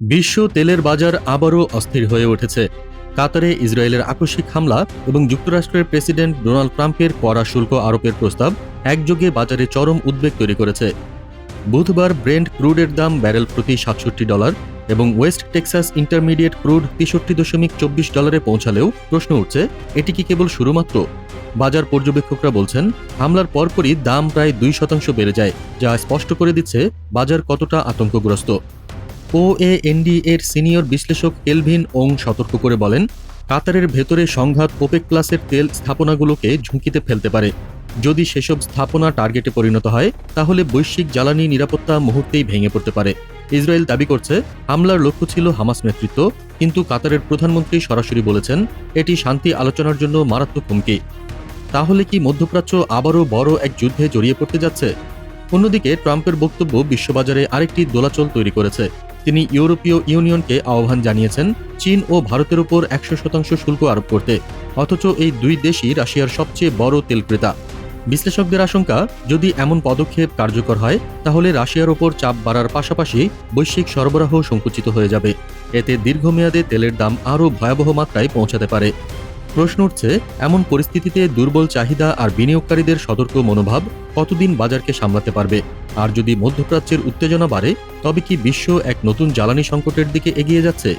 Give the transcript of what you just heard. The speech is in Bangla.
বিশ্ব তেলের বাজার আবারও অস্থির হয়ে উঠেছে। কাতারে ইসরায়েলের আকস্মিক হামলা এবং যুক্তরাষ্ট্রের প্রেসিডেন্ট ডোনাল্ড ট্রাম্পের কড়া শুল্ক আরোপের প্রস্তাব একযোগে বাজারে চরম উদ্বেগ তৈরি করেছে। বুধবার ব্রেন্ড ক্রুডের দাম ব্যারেল প্রতি সাতষট্টি ডলার এবং ওয়েস্ট টেক্সাস ইন্টারমিডিয়েট ক্রুড তেষট্টি দশমিক চব্বিশ ডলারে পৌঁছালেও প্রশ্ন উঠছে, এটি কি কেবল শুরুমাত্র বাজার পর্যবেক্ষকরা বলছেন, হামলার পরপরই দাম প্রায় দুই শতাংশ বেড়ে যায়, যা স্পষ্ট করে দিচ্ছে বাজার কতটা আতঙ্কগ্রস্ত। ও এ এনডি এর সিনিয়র বিশ্লেষক কেলভিন ওং সতর্ক করে বলেন, কাতারের ভেতরে সংঘাত ওপেক প্লাসের তেল স্থাপনাগুলোকে ঝুঁকিতে ফেলতে পারে। যদি সেসব স্থাপনা টার্গেটে পরিণত হয়, তাহলে বৈশ্বিক জ্বালানি নিরাপত্তা মুহূর্তেই ভেঙে পড়তে পারে। ইসরায়েল দাবি করছে, হামলার লক্ষ্য ছিল হামাস নেতৃত্ব, কিন্তু কাতারের প্রধানমন্ত্রী সরাসরি বলেছেন, এটি শান্তি আলোচনার জন্য মারাত্মক হুমকি। তাহলে কি মধ্যপ্রাচ্য আবারও বড় এক যুদ্ধে জড়িয়ে পড়তে যাচ্ছে? অন্যদিকে ট্রাম্পের বক্তব্য বিশ্ববাজারে আরেকটি দোলাচল তৈরি করেছে। তিনি ইউরোপীয় ইউনিয়নকে আহ্বান জানিয়েছেন, চীন ও ভারতের উপর একশো শতাংশ শুল্ক আরোপ করতে। অথচ এই দুই দেশই রাশিয়ার সবচেয়ে বড় তেল ক্রেতা। বিশ্লেষকদের আশঙ্কা, যদি এমন পদক্ষেপ কার্যকর হয়, তাহলে রাশিয়ার ওপর চাপ বাড়ার পাশাপাশি বৈশ্বিক সরবরাহ সংকুচিত হয়ে যাবে। এতে দীর্ঘমেয়াদে তেলের দাম আরও ভয়াবহ মাত্রায় পৌঁছাতে পারে। প্রশ্ন উঠছে, এমন পরিস্থিতিতে দুর্বল চাহিদা আর বিনিয়োগকারীদের সতর্ক মনোভাব কতদিন বাজারকে সামলাতে পারবে? আর যদি মধ্যপ্রাচ্যের উত্তেজনা বাড়ে, তবে কি বিশ্ব এক নতুন জ্বালানি সংকটের দিকে এগিয়ে যাচ্ছে?